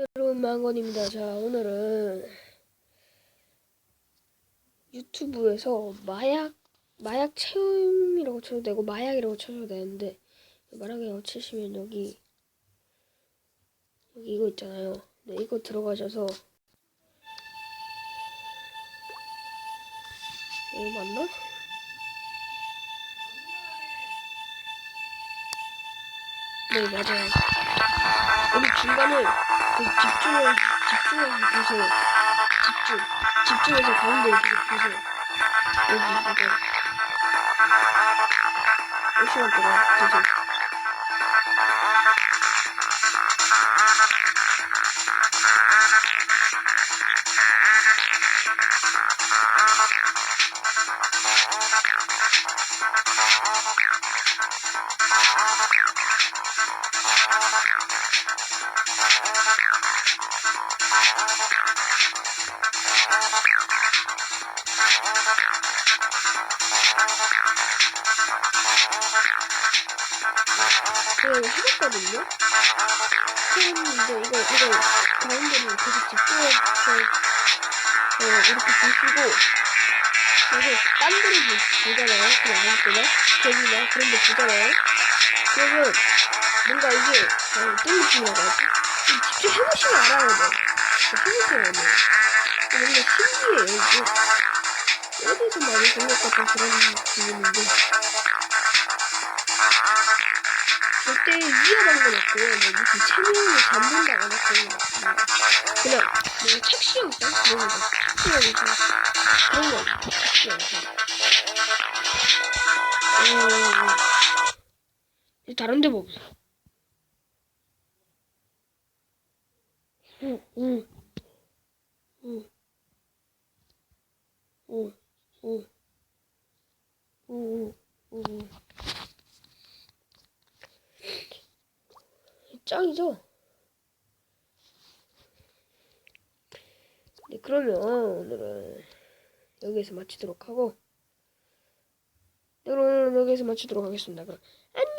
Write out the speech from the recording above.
여러분 망건입니다. 자 오늘은 유튜브에서 마약 마약 체험이라고 쳐도 되고 마약이라고 쳐도 되는데 마약이라고 치시면 여기 여기 이거 있잖아요. 네 이거 들어가셔서 이거 맞나? 네 맞아요. 중간에 그 집중을 집중해서 보세요. 집중 집중해서 가운데 이렇게 보세요. 여기 이거 몇 시간 동안 보세요. 이거 해봤거든요. 해봤는데 이거 이거 가운데는 계속 집중해서 어, 이렇게 보시고 그래서 딴 데를 보- 보잖아요. 그냥 아무 때나 벽이나 그런 데 보잖아요. 그러면 뭔가 이게 어, 어떤 느낌이라고 하지? 좀 집중해보시면 알아요. 뭐. 해보세요. 뭐. 뭔가 신기해요. 이게. 어디서 많이 본것 같은 그런 기분인데 절대 위험한 건 없고요. 뭐 무슨 체면을 잡는다거나 그런 건 없습니다. 그냥 뭔가 착시영장 그런 거거 착시영장 어 다른 데 응. 짱이죠? 네, 그러면 오늘은 여기에서 마치도록 하고 네, 오늘은 여기에서 마치도록 하겠습니다. 그럼 안녕!